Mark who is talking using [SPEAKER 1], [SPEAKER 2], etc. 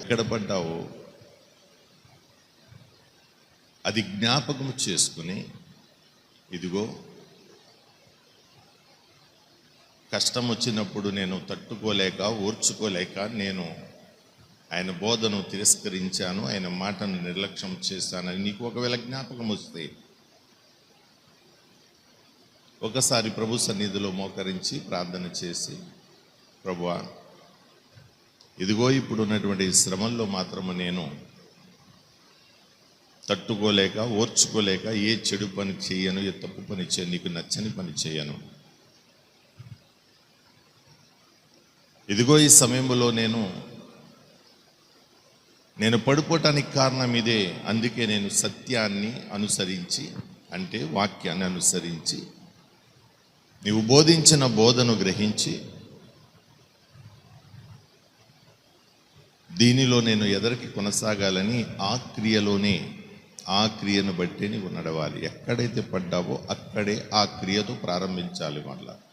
[SPEAKER 1] ఎక్కడ పడ్డావో అది జ్ఞాపకం చేసుకుని ఇదిగో కష్టం వచ్చినప్పుడు నేను తట్టుకోలేక ఓర్చుకోలేక నేను ఆయన బోధను తిరస్కరించాను ఆయన మాటను నిర్లక్ష్యం చేశానని నీకు ఒకవేళ జ్ఞాపకం వస్తే ఒకసారి ప్రభు సన్నిధిలో మోకరించి ప్రార్థన చేసి ప్రభువా ఇదిగో ఇప్పుడు ఉన్నటువంటి శ్రమంలో శ్రమల్లో మాత్రము నేను తట్టుకోలేక ఓర్చుకోలేక ఏ చెడు పని చేయను ఏ తప్పు పని చేయను నీకు నచ్చని పని చేయను. ఇదిగో ఈ సమయంలో నేను నేను పడిపోవటానికి కారణం ఇదే. అందుకే నేను సత్యాన్ని అనుసరించి అంటే వాక్యాన్ని అనుసరించి నీవు బోధించిన బోధను గ్రహించి దీనిలో నేను ఎదరికి కొనసాగాలని ఆ క్రియలోనే ఆ క్రియను బట్టి నీవు నడవాలి. ఎక్కడైతే పడ్డావో అక్కడే ఆ క్రియతో ప్రారంభించాలి మళ్ళీ